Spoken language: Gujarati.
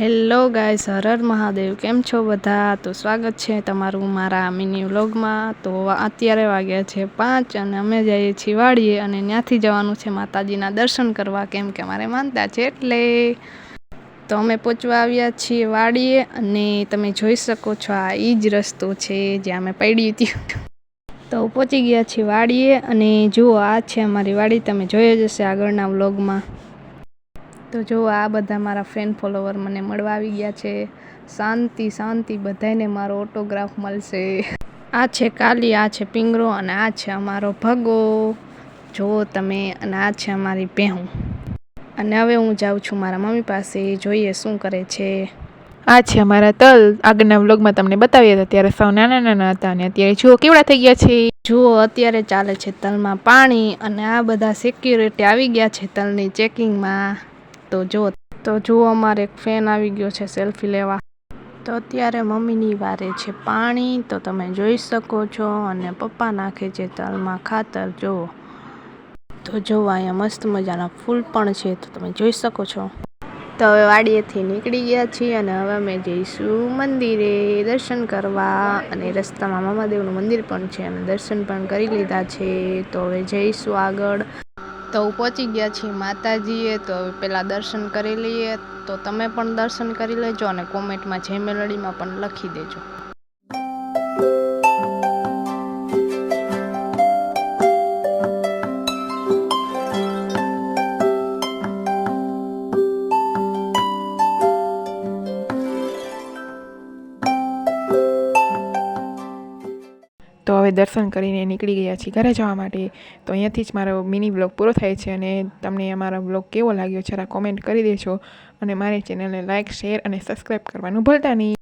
હેલો ગાઈસ હર હર મહાદેવ. કેમ છો બધા? તો સ્વાગત છે તમારું મારા મિની વ્લોગમાં. તો અત્યારે વાગ્યા છે પાંચ અને અમે જઈએ છીએ વાડીએ અને ત્યાંથી જવાનું છે માતાજીના દર્શન કરવા, કેમ કે મારે માનતા છે એટલે. તો અમે પહોંચવા આવ્યા છીએ વાડીએ અને તમે જોઈ શકો છો આ એ જ રસ્તો છે જ્યાં અમે પડી હતી. તો પહોંચી ગયા છીએ વાડીએ અને જુઓ આ છે અમારી વાડી, તમે જોઈ જ હશે આગળના વ્લોગમાં. તો જો આ બધા મારા ફેન ફોલોવર મને મળવા આવી ગયા છે. શાંતિ શાંતિ બધાને મારો ઓટોગ્રાફ મળશે. આ છે કાલી, આ છે પિંગરો અને આ છે અમારો ભગો. જુઓ તમે અને આ છે અમારી પહેું અને હવે હું જાઉં છું મારા મમ્મી પાસે, જોઈએ શું કરે છે. આ છે અમારા તલ. આગળના વ્લોગમાં તમને બતાવ્યા હતા ત્યારે સૌ નાના નાના હતા અને અત્યારે જુઓ કેવડા થઈ ગયા છે. જુઓ, અત્યારે ચાલે છે તલમાં પાણી અને આ બધા સિક્યુરિટી આવી ગયા છે તલની ચેકિંગમાં તો જો, તો જુઓ અમારે એક ફેન આવી ગયો છે સેલ્ફી લેવા. તો અત્યારે મમ્મીની વારે છે પાણી, તો તમે જોઈ શકો છો અને પપ્પા નાખે છે તલમાં ખાતર, જુઓ. તો જો, અહીંયા મસ્ત મજાના ફૂલ પણ છે, તો તમે જોઈ શકો છો. તો હવે વાડીએથી નીકળી ગયા છીએ અને હવે અમે જઈશું મંદિરે દર્શન કરવા અને રસ્તામાં મામાદેવનું મંદિર પણ છે અને દર્શન પણ કરી લીધા છે. તો હવે જઈશું આગળ. તો પહોંચી ગયા છીએ માતાજીએ, તો પહેલાં દર્શન કરી લઈએ. તો તમે પણ દર્શન કરી લેજો અને કોમેન્ટમાં જય મેલડીમાં પણ લખી દેજો. તો હવે દર્શન કરીને નીકળી ગયા છીએ ઘરે જવા માટે. તો અહીંયાથી જ મારો મિની બ્લોગ પૂરો થાય છે અને તમને અમારો બ્લોગ કેવો લાગ્યો જરા કોમેન્ટ કરી દેજો. અને મારી ચેનલને લાઇક શેર અને સબસ્ક્રાઈબ કરવાનું ભૂલતા નહીં.